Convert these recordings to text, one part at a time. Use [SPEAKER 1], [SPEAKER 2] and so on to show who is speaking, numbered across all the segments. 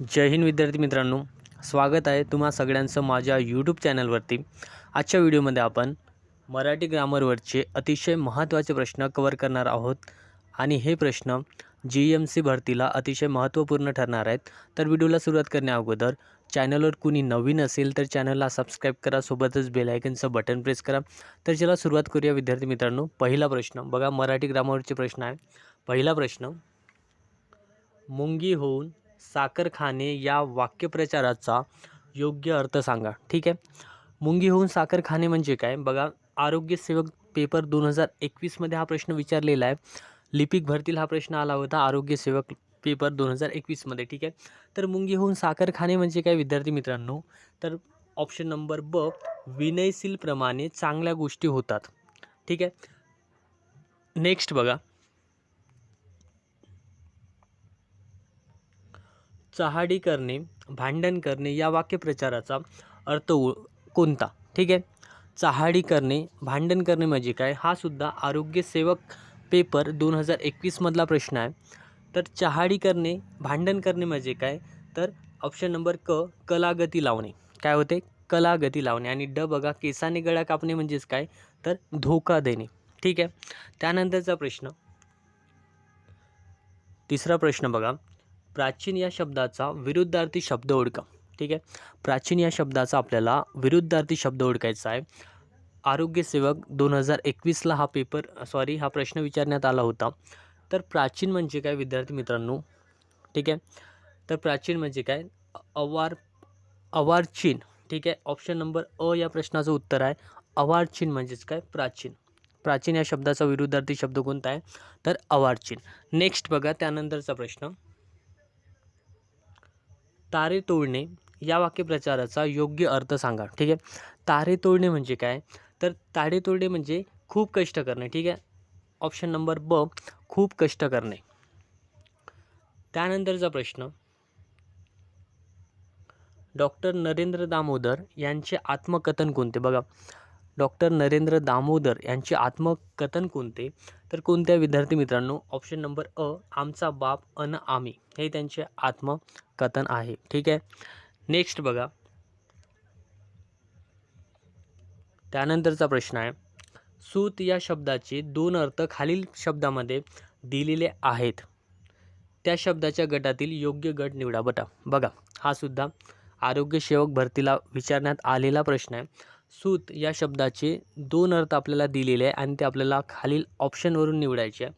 [SPEAKER 1] जय हिंद विद्यार्थी मित्रांनो. स्वागत आहे तुम्हा सगळ्यांचं माझ्या यूट्यूब चॅनलवरती आजच्या व्हिडिओमध्ये आपण मराठी ग्रामरवरचे अतिशय महत्त्वाचे प्रश्न कवर करणार आहोत. आणि हे प्रश्न जी एम सी भरतीला अतिशय महत्त्वपूर्ण ठरणार आहेत. तर व्हिडिओला सुरुवात करण्या अगोदर चॅनलवर कुणी नवीन असेल तर चॅनलला सबस्क्राईब करा सोबतच बेलायकनचं बटन प्रेस करा. तर चला सुरुवात करूया विद्यार्थी मित्रांनो. पहिला प्रश्न बघा मराठी ग्रामरवरचे प्रश्न आहे पहिला प्रश्न मुंगी होऊन साखर खाणे या वाक्यप्रचाराचा योग्य अर्थ सांगा. ठीक आहे? मुंगीहून साखरखाने साखर खाणे म्हणजे काय? बघा आरोग्यसेवक पेपर दोन हजार एकवीसमध्ये हा प्रश्न विचारलेला आहे. लिपिक भरतील हा प्रश्न आला होता आरोग्यसेवक पेपर दोन हजार एकवीसमध्ये ठीक आहे? तर मुंगीहून साखरखाने साखर खाणे म्हणजे काय विद्यार्थी मित्रांनो? तर ऑप्शन नंबर ब विनयशीलप्रमाणे चांगल्या गोष्टी होतात. ठीक आहे? नेक्स्ट बघा. चहाडी करणे भांडण करणे या वाक्यप्रचाराचा अर्थ ओ कोणता? ठीक आहे? चहाडी करणे भांडण करणे म्हणजे काय? हा सुद्धा आरोग्यसेवक पेपर दोन हजार एकवीसमधला प्रश्न आहे. तर चहाडी करणे भांडण करणे म्हणजे काय? तर ऑप्शन नंबर क कलागती लावणे. काय होते? कलागती लावणे. आणि ड बघा केसाने गळा कापणे म्हणजेच काय? तर धोका देणे. ठीक आहे? त्यानंतरचा प्रश्न. तिसरा प्रश्न बघा. प्राचीन या शब्दाचा विरुद्धार्थी शब्द ओळखा. ठीक आहे? प्राचीन या शब्दाचा आपल्याला विरुद्धार्थी शब्द ओळखायचा आहे. आरोग्यसेवक दोन हजार एकवीसला हा पेपर सॉरी हा प्रश्न विचारण्यात आला होता. तर प्राचीन म्हणजे काय विद्यार्थी मित्रांनो? ठीक आहे? तर प्राचीन म्हणजे काय? अवार अवारचीन. ठीक आहे? ऑप्शन नंबर अ या प्रश्नाचं उत्तर आहे. अवारचीन म्हणजेच काय? प्राचीन. प्राचीन या शब्दाचा विरुद्धार्थी शब्द कोणता आहे? तर अवारचीन. नेक्स्ट बघा त्यानंतरचा प्रश्न. तारे तोडणे या वाक्यप्रचाराचा योग्य अर्थ सांगा ठीक आहे? तारे तोडणे म्हणजे काय? तर तारे तोडणे म्हणजे खूप कष्ट करणे ठीक आहे? ऑप्शन नंबर ब खूप कष्ट करणे. त्यानंतरचा प्रश्न डॉक्टर नरेंद्र दामोदर यांचे आत्मकथन कोणते? बघा डॉक्टर नरेंद्र दामोदर यांचे आत्मकथन कोणते? तर कोणत्या विद्यार्थी मित्रांनो? ऑप्शन नंबर अ आमचा बाप अन आम्ही. हे त्यांचे आत्मकथन आहे. ठीक आहे? नेक्स्ट बघा. त्यानंतरचा प्रश्न आहे. सूत या शब्दाचे दोन अर्थ खालील शब्दामध्ये दिलेले आहेत. त्या शब्दाच्या गटातील योग्य गट निवडा बटा बघा हा सुद्धा आरोग्यसेवक भरतीला विचारण्यात आलेला प्रश्न आहे. सूत या शब्दाचे दोन अर्थ आपल्याला दिलेले आहे आणि ते आपल्याला खालील ऑप्शनवरून निवडायचे आहे.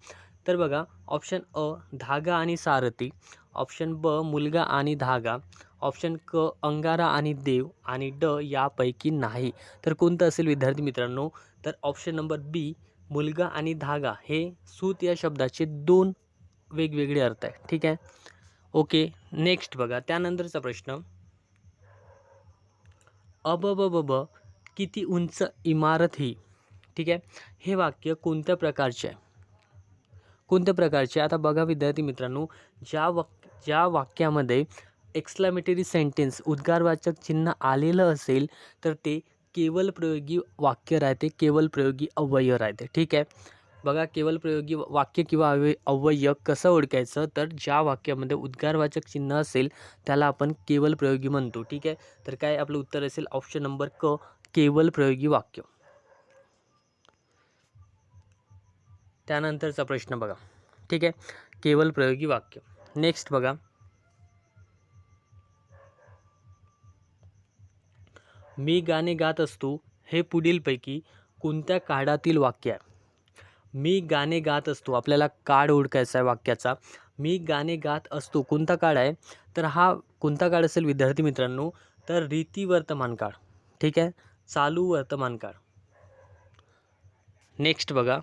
[SPEAKER 1] तर बघा ऑप्शन अ धागा आणि सारथी ऑप्शन ब मुलगा आणि धागा ऑप्शन क अंगारा आणि देव आणि ड यापैकी नाही. तर कोणतं असेल विद्यार्थी मित्रांनो? तर ऑप्शन नंबर बी मुलगा आणि धागा हे सूत या शब्दाचे दोन वेगवेगळे अर्थ आहे ठीक आहे? ओके नेक्स्ट बघा. त्यानंतरचा प्रश्न. अब ब ब ब किती उंच इमारत ही? ठीक आहे? हे वाक्य कोणत्या प्रकारचे आहे? कोणत्या प्रकारचे आता बघा विद्यार्थी मित्रांनो ज्या वाक ज्या वाक्यामध्ये एक्स्लामेटरी सेंटेन्स उद्गारवाचक चिन्ह आलेलं असेल तर ते केवल प्रयोगी वाक्य राहते केवल प्रयोगी अव्यय राहते. ठीक आहे? बघा केवल प्रयोगी वाक्य किंवा अव्यय अव्यय कसं ओळखायचं? तर ज्या वाक्यामध्ये उद्गारवाचक चिन्ह असेल त्याला आपण केवल प्रयोगी म्हणतो. ठीक आहे? तर काय आपलं उत्तर असेल? ऑप्शन नंबर क. केवल प्रयोगी वाक्य. त्यानंतरचा प्रश्न बघा. ठीक आहे? केवल प्रयोगी वाक्य. नेक्स्ट बघा. मी गाणे गात असतो हे पुढीलपैकी कोणत्या काळातील वाक्य आहे? मी गाणे गात असतो आपल्याला काळ ओळखायचा आहे वाक्याचा. मी गाणे गात असतो कोणता काळ आहे? तर हा कोणता काळ असेल विद्यार्थी मित्रांनो? तर रीती वर्तमान काळ. ठीक आहे? चालू वर्तमान काळ नेक्स्ट बघा.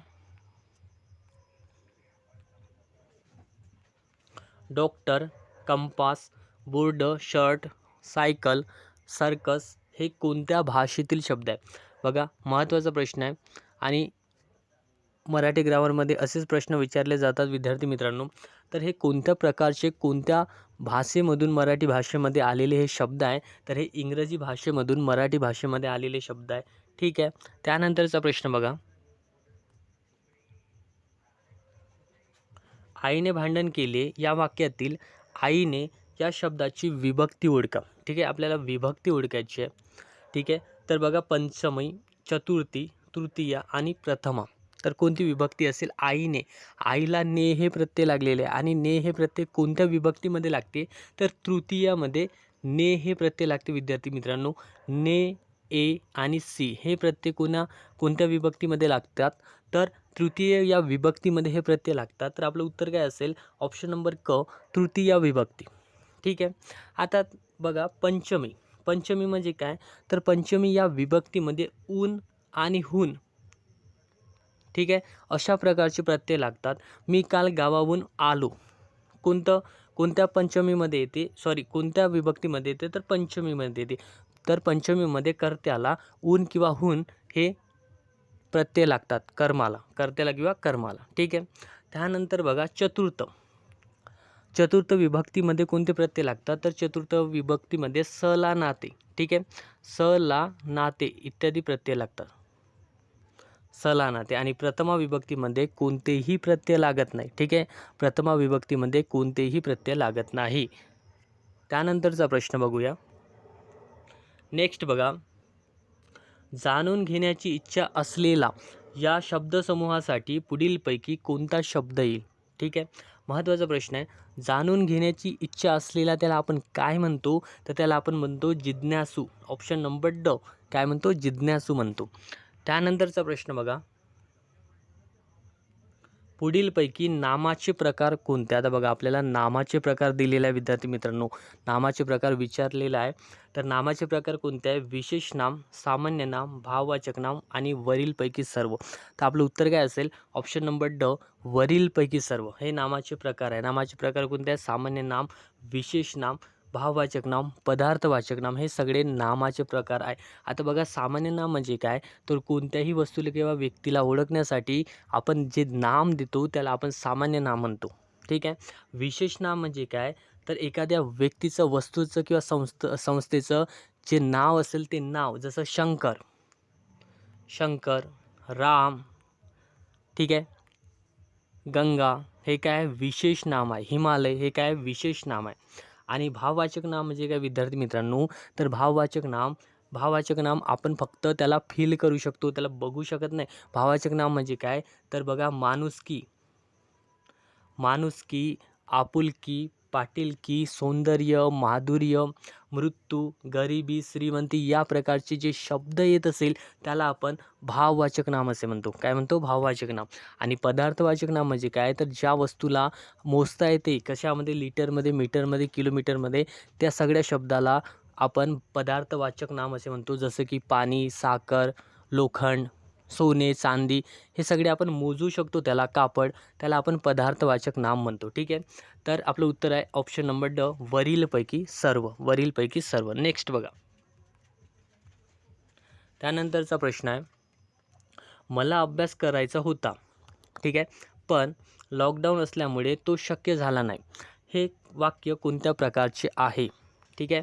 [SPEAKER 1] Doctor compass board shirt cycle circus हे कोणत्या भाषेतील शब्द आहे बघा महत्त्वाचा प्रश्न आहे. आणि मराठी ग्रामरमध्ये असेच प्रश्न विचारले जातात विद्यार्थी मित्रांनो. तर हे कोणत्या प्रकारचे कोणत्या भाषेमधून मराठी भाषेमध्ये आलेले हे शब्द आहे तर हे इंग्रजी भाषेमधून मराठी भाषेमध्ये आलेले शब्द आहे. ठीक आहे त्यानंतरचा प्रश्न बघा. आईने भांडण केले या वाक्यातील आईने या शब्दाची विभक्ती ओळखा. ठीक आहे आपल्याला विभक्ती ओळखायची आहे. ठीक आहे तर बघा पंचमी चतुर्थी तृतीया आणि प्रथमा. तर कोणती विभक्ती असेल आईने? आईला ने हे प्रत्यय लागलेले आहे आणि ने हे प्रत्यय कोणत्या विभक्तीमध्ये लागते? तर तृतीयामध्ये ने हे प्रत्यय लागते विद्यार्थी मित्रांनो. ने ए आणि सी हे प्रत्यय कोणा कोणत्या विभक्तीमध्ये लागतात? तर तृतीय या विभक्तीमध्ये हे प्रत्यय लागतात. तर आपलं उत्तर काय असेल? ऑप्शन नंबर क तृतीय विभक्ती. ठीक आहे? आता बघा पंचमी. पंचमी म्हणजे काय? तर पंचमी या विभक्तीमध्ये ऊन आणि हून ठीक आहे? अशा प्रकारचे प्रत्यय लागतात. मी काल गावाहून आलो. कोणतं? कोणत्या पंचमीमध्ये येते? सॉरी कोणत्या विभक्तीमध्ये येते? तर पंचमीमध्ये येते. तर पंचमीमध्ये कर्त्याला ऊन किंवा हून हे प्रत्यय लागतात. कर्माला. कर्त्याला किंवा कर्माला. ठीक आहे? त्यानंतर बघा चतुर्थ. चतुर्थ विभक्तीमध्ये कोणते प्रत्यय लागतात? तर चतुर्थ विभक्तीमध्ये स ला नाते ठीक आहे? स ला नाते इत्यादी प्रत्यय लागतात. स नाते आणि प्रथमा विभक्तीमध्ये कोणतेही प्रत्यय लागत नाही. ठीक आहे? प्रथमा विभक्तीमध्ये कोणतेही प्रत्यय लागत नाही. त्यानंतरचा प्रश्न बघूया. नेक्स्ट बघा. जाणून घेण्याची इच्छा असलेला या शब्दसमूहासाठी पुढीलपैकी कोणता शब्द येईल? ठीक आहे? महत्त्वाचा प्रश्न आहे. जाणून घेण्याची इच्छा असलेला त्याला आपण काय म्हणतो? तर त्याला आपण म्हणतो जिज्ञासू. ऑप्शन नंबर ड काय म्हणतो? जिज्ञासू म्हणतो. त्यानंतरचा प्रश्न बघा. पुढीलपैकी नामाचे प्रकार कोणते? आता बघा आपल्याला नामाचे प्रकार दिलेले आहे विद्यार्थी मित्रांनो. नामाचे प्रकार विचारलेला आहे तर नामाचे प्रकार कोणते आहे विशेष नाम सामान्य नाम भाववाचक नाम आणि वरीलपैकी सर्व. तर आपलं उत्तर काय असेल? ऑप्शन नंबर ड वरीलपैकी सर्व. हे नामाचे प्रकार आहे. नामाचे प्रकार कोणते आहे सामान्य नाम विशेष नाम भाववाचक नाम पदार्थवाचक नाम हे सगळे नामाचे प्रकार आहे. आता बघा सामान्य नाम म्हणजे काय? तर कोणत्याही वस्तूला किंवा व्यक्तीला ओळखण्यासाठी आपण जे नाम देतो त्याला आपण सामान्य नाम म्हणतो. ठीक आहे? विशेष नाम म्हणजे काय? तर एखाद्या व्यक्तीचं वस्तूचं किंवा संस्थ संस्थेचं जे नाव असेल ते नाव जसं शंकर शंकर राम ठीक आहे? गंगा हे काय विशेष नाम आहे. हिमालय हे काय विशेष नाम आहे. आणि भाववाचक नाम म्हणजे काय विद्यार्थी मित्रांनो? तर भाववाचक नाम भाववाचक नाम आपण फक्त त्याला फील करू शकतो त्याला बघू शकत नाही. भाववाचक नाम म्हणजे काय? तर बघा माणुसकी. माणुसकी आपुलकी पाटीलकी सौंदर्य माधुर्य मृत्यू गरिबी श्रीमंती या प्रकारचे जे शब्द येत असेल त्याला आपण भाववाचक नाम असे म्हणतो. काय म्हणतो? भाववाचक नाम. आणि पदार्थवाचक नाम म्हणजे काय? तर ज्या वस्तूला मोजता येते कशामध्ये? लिटरमध्ये मीटरमध्ये किलोमीटरमध्ये त्या सगळ्या शब्दाला आपण पदार्थवाचक नाम असे म्हणतो. जसं की पाणी साखर लोखंड सोने चांदी हे सगळे आपण मोजू शकतो. त्याला कापड त्याला आपण पदार्थवाचक नाम म्हणतो. ठीक आहे? तर आपलं उत्तर आहे ऑप्शन नंबर ड वरीलपैकी सर्व. वरीलपैकी सर्व. नेक्स्ट बघा. त्यानंतरचा प्रश्न आहे मला अभ्यास करायचा होता. ठीक आहे? पण लॉकडाऊन असल्यामुळे तो शक्य झाला नाही. हे वाक्य कोणत्या प्रकारचे आहे? ठीक आहे?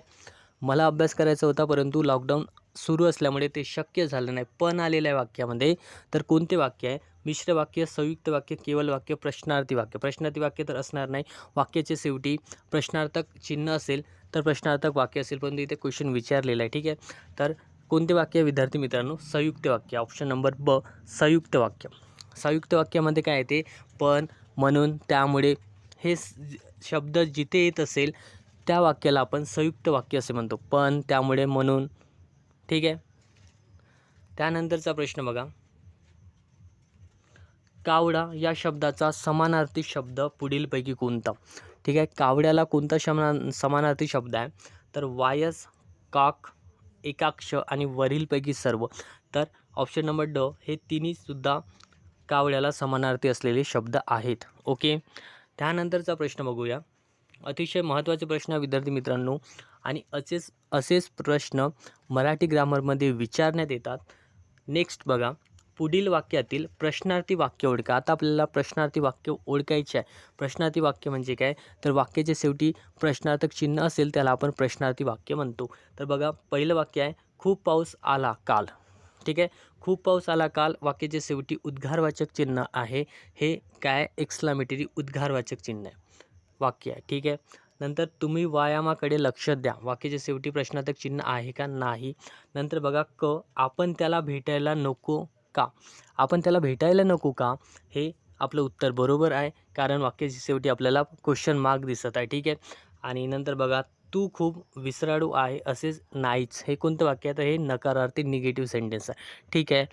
[SPEAKER 1] मला अभ्यास करायचा होता परंतु लॉकडाऊन सुरू असल्यामुळे ते शक्य झालं नाही. पण आलेलं आहे वाक्यामध्ये तर कोणते वाक्य आहे? मिश्र वाक्य संयुक्त वाक्य केवल वाक्य प्रश्नार्थी वाक्य. प्रश्नार्थी वाक्य तर असणार नाही. वाक्याचे शेवटी प्रश्नार्थक चिन्ह असेल तर प्रश्नार्थक वाक्य असेल परंतु इथे क्वेश्चन विचारलेलं आहे. ठीक आहे? तर कोणते वाक्य विद्यार्थी मित्रांनो? संयुक्त वाक्य. ऑप्शन नंबर ब संयुक्त वाक्य. संयुक्त वाक्यामध्ये काय येते पण म्हणून त्यामुळे हे शब्द जिथे येत असेल त्या वाक्याला आपण संयुक्त वाक्य असे म्हणतो. पण त्यामुळे म्हणून ठीक आहे? त्यानंतरचा प्रश्न बघा. कावडा या शब्दाचा समानार्थी शब्द पुढीलपैकी कोणता? ठीक आहे? कावड्याला कोणता शमा समानार्थी शब्द आहे? तर वायस काक एकाक्ष आणि वरीलपैकी सर्व. तर ऑप्शन नंबर ड हे तिन्हीसुद्धा कावड्याला समानार्थी असलेले शब्द आहेत. ओके त्यानंतरचा प्रश्न बघूया. अतिशय महत्त्वाचे प्रश्न आहे विद्यार्थी मित्रांनो. आणि असेच असेच प्रश्न मराठी ग्रामरमध्ये विचारण्यात येतात. नेक्स्ट बघा पुढील वाक्यातील प्रश्नार्थी वाक्य ओळखा. आता आपल्याला प्रश्नार्थी वाक्य ओळखायचे आहे. प्रश्नार्थी वाक्य म्हणजे काय? तर वाक्याच्या शेवटी प्रश्नार्थक चिन्ह असेल त्याला आपण प्रश्नार्थी वाक्य म्हणतो. तर बघा पहिलं वाक्य आहे खूप पाऊस आला काल. ठीक आहे? खूप पाऊस आला काल वाक्याच्या शेवटी उद्गारवाचक चिन्ह आहे. हे काय? एक्सलामेटरी उद्गारवाचक चिन्ह आहे. वाक्य आहे. ठीक आहे? नंतर तुम्ही व्यायामाकडे लक्ष द्या. वाक्याच्या शेवटी प्रश्नार्थक चिन्ह आहे का नाही? नंतर बघा क आपण त्याला भेटायला नको का? आपण त्याला भेटायला नको का? हे आपलं उत्तर बरोबर आहे. कारण वाक्याच्या शेवटी आपल्याला क्वेश्चन मार्क दिसत आहे. ठीक आहे? आणि नंतर बघा तू खूप विसराळू आहे असेच नाहीच. हे कोणतं वाक्य आहे? तर हे नकारार्थी निगेटिव्ह सेंटेन्स आहे. ठीक आहे?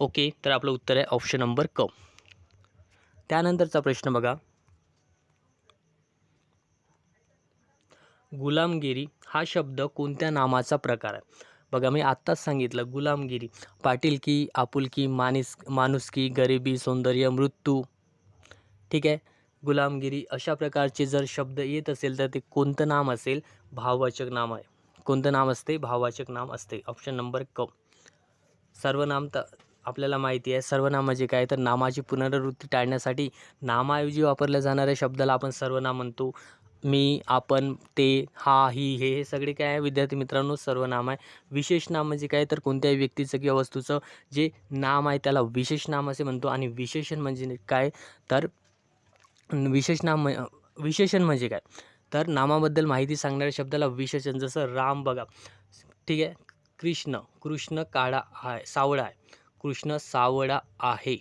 [SPEAKER 1] ओके? तर आपलं उत्तर आहे ऑप्शन नंबर क. त्यानंतरचा प्रश्न बघा. गुलामगिरी हा शब्द कोणत्या नामाचा प्रकार आहे? बघा मी आत्ताच सांगितलं गुलामगिरी. पाटीलकी आपुलकी मानिस माणुसकी गरिबी सौंदर्य मृत्यू. ठीक आहे? गुलामगिरी अशा प्रकारचे जर शब्द येत असेल तर ते कोणतं नाम असेल? भाववाचक नाम आहे. कोणतं नाम असते? भाववाचक नाम असते. ऑप्शन नंबर क. सर्वनाम तर आपल्याला माहिती आहे सर्वनाम म्हणजे काय तर नामाची पुनरावृत्ती टाळण्यासाठी नामाऐवजी वापरल्या जाणाऱ्या शब्दाला आपण सर्वनाम म्हणतो. मी आपण ते हा ही हे हे सगळे काय आहे? विद्यार्थी मित्रांनो सर्वनाम आहे. विशेष नाम म्हणजे काय? तर कोणत्याही व्यक्तीचं किंवा वस्तूचं जे नाम आहे त्याला विशेष नाम असे म्हणतो. आणि विशेषण म्हणजे काय? तर विशेष नाम विशेषण म्हणजे काय? तर नामाबद्दल माहिती सांगणाऱ्या शब्दाला विशेषण. जसं राम बघा. ठीक आहे? कृष्ण. कृष्ण काळा आहे सावळा आहे. कृष्ण सावळा आहे.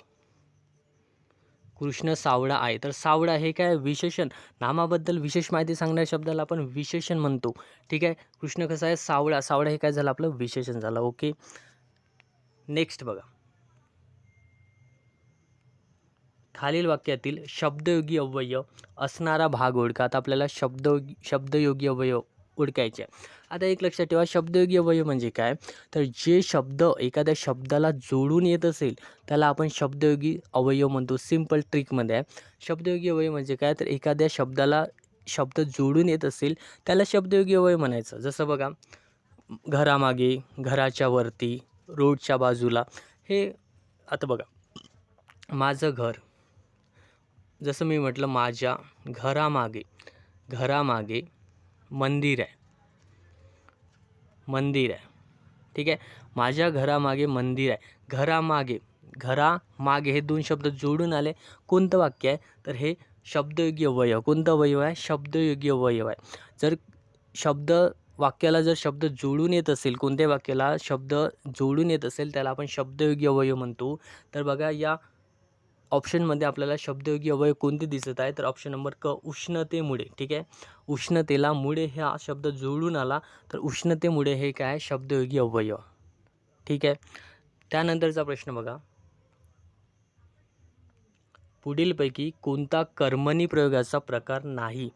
[SPEAKER 1] कृष्ण सावळा आहे. तर सावळा हे काय विशेषण? नामाबद्दल विशेष माहिती सांगणाऱ्या शब्दाला आपण विशेषण म्हणतो. ठीक आहे? कृष्ण कसं आहे? सावळा सावळा हे काय झालं? आपलं विशेषण झालं. ओके? नेक्स्ट बघा. खालील वाक्यातील शब्दयोगी अवयव असणारा भाग ओळखा. आता आपल्याला शब्द शब्दयोगी अवयव ओळखायचे आहे. आता एक लक्षात ठेवा शब्दयोगी अवयव म्हणजे काय? तर जे शब्द एखाद्या शब्दाला जोडून येत असेल त्याला आपण शब्दयोगी अवयव म्हणतो सिंपल ट्रिकमध्ये आहे. शब्दयोगी अवयव म्हणजे काय? तर एखाद्या शब्दाला शब्द जोडून येत असेल त्याला शब्दयोगी अवयव म्हणायचं. जसं बघा घरामागे घराच्या वरती रोडच्या बाजूला हे आता बघा माझं घर जसं मी म्हटलं माझ्या घरामागे घरामागे मंदिर आहे. मंदिर आहे. ठीक आहे? माझ्या घरामागे मंदिर आहे. घरामागे घरामागे हे दोन शब्द जोडून आले. कोणतं वाक्य आहे? तर हे शब्दयोग्य वयव कोणतं वयव आहे? शब्दयोग्य वयव आहे. जर शब्द वाक्याला जर शब्द जोडून येत असेल कोणत्या वाक्याला शब्द जोडून येत असेल त्याला आपण शब्दयोग्य वयव म्हणतो. तर बघा या ऑप्शनमध्ये आपल्याला शब्दयोगी अवयव कोणते दिसत आहे तर ऑप्शन नंबर क उष्णतेमुळे. ठीक आहे? उष्णतेला मुळे हा शब्द जुळून आला. तर उष्णतेमुळे हे काय? आहे? शब्दयोगी अवयव. ठीक आहे? त्यानंतरचा प्रश्न बघा. पुढीलपैकी कोणता कर्मणी प्रयोगाचा प्रकार नाही?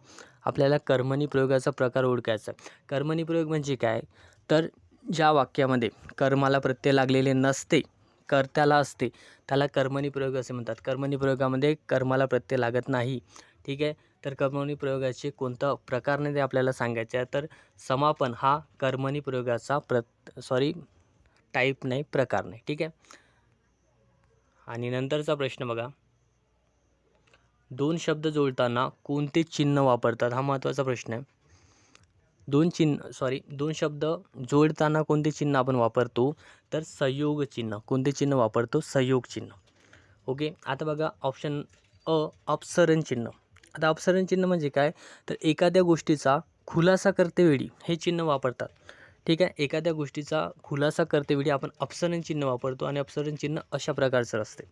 [SPEAKER 1] आपल्याला कर्मणी प्रयोगाचा प्रकार ओळखायचा कर्मणी प्रयोग म्हणजे काय? तर ज्या वाक्यामध्ये कर्माला प्रत्यय लागलेले नसते कर्त्याला असते. त्याला कर्मणी प्रयोग असे म्हणतात. कर्मणी प्रयोगामध्ये कर्माला प्रत्यय लागत नाही. ठीक आहे? तर कर्मणी प्रयोगाचे कोणता प्रकार नाही ते आपल्याला सांगायचे आहे. तर समापन हा कर्मणी प्रयोगाचा प्र सॉरी टाईप नाही प्रकार नाही. ठीक आहे? आणि नंतरचा प्रश्न बघा. दोन शब्द जोडताना कोणते चिन्ह वापरतात? हा महत्त्वाचा प्रश्न आहे. दोन चिन्ह सॉरी दोन शब्द जोडताना कोणते चिन्ह आपण वापरतो? तर संयोग चिन्ह. कोणते चिन्ह वापरतो? संयोग चिन्ह. ओके आता बघा ऑप्शन अ अपसरण चिन्ह. आता अपसरण चिन्ह म्हणजे काय? तर एखाद्या गोष्टीचा खुलासा करतेवेळी हे चिन्ह वापरतात. ठीक आहे? एखाद्या गोष्टीचा खुलासा करतेवेळी आपण अपसरण चिन्ह वापरतो आणि अपसरण चिन्ह अशा प्रकारचं असते.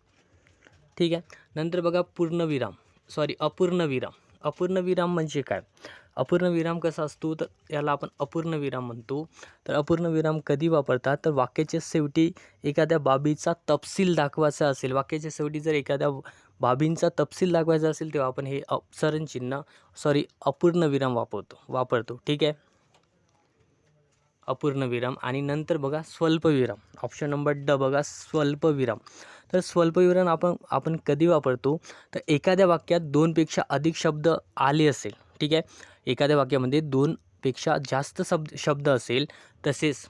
[SPEAKER 1] ठीक आहे? नंतर बघा पूर्णविराम. सॉरी अपूर्णविराम. अपूर्णविराम म्हणजे काय? अपूर्ण विराम कसा असतो? तर याला आपण अपूर्ण विराम म्हणतो. तर अपूर्ण विराम कधी वापरतात? तर वाक्याच्या शेवटी एखाद्या बाबीचा तपशील दाखवायचा असेल वाक्याच्या शेवटी जर एखाद्या बाबींचा तपशील दाखवायचा असेल तेव्हा आपण हे अपसरण चिन्ह सॉरी अपूर्णविराम वापरतो वापरतो. ठीक आहे? अपूर्णविराम आणि नंतर बघा स्वल्पविराम ऑप्शन नंबर ड बघा स्वल्पविराम तर स्वल्पविराम आपण आपण कधी वापरतो? तर एखाद्या वाक्यात दोनपेक्षा अधिक शब्द आले असेल ठीक आहे? एखाद्या वाक्यामध्ये दोनपेक्षा जास्त शब्द शब्द असेल तसेच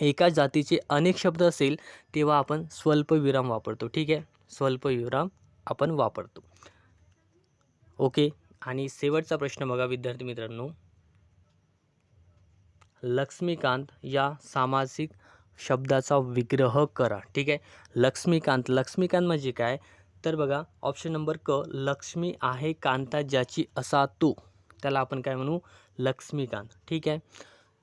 [SPEAKER 1] एका जातीचे अनेक शब्द असेल तेव्हा आपण स्वल्पविराम वापरतो ठीक आहे? स्वल्पविराम आपण वापरतो. ओके? आणि शेवटचा प्रश्न बघा विद्यार्थी मित्रांनो. लक्ष्मीकांत या सामासिक शब्दाचा विग्रह करा ठीक आहे? लक्ष्मीकांत लक्ष्मीकांत म्हणजे काय? तर बघा ऑप्शन नंबर क लक्ष्मी आहे कांता ज्याची असा तू. त्याला आपण काय म्हणू? लक्ष्मीकांत. ठीक आहे?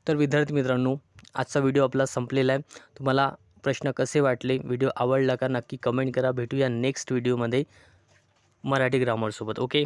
[SPEAKER 1] तर विद्यार्थी मित्रांनो आजचा व्हिडिओ आपला संपलेला आहे. तुम्हाला प्रश्न कसे वाटले? व्हिडिओ आवडला का? नक्की कमेंट करा. भेटूया नेक्स्ट व्हिडिओमध्ये मराठी ग्रामरसोबत ओके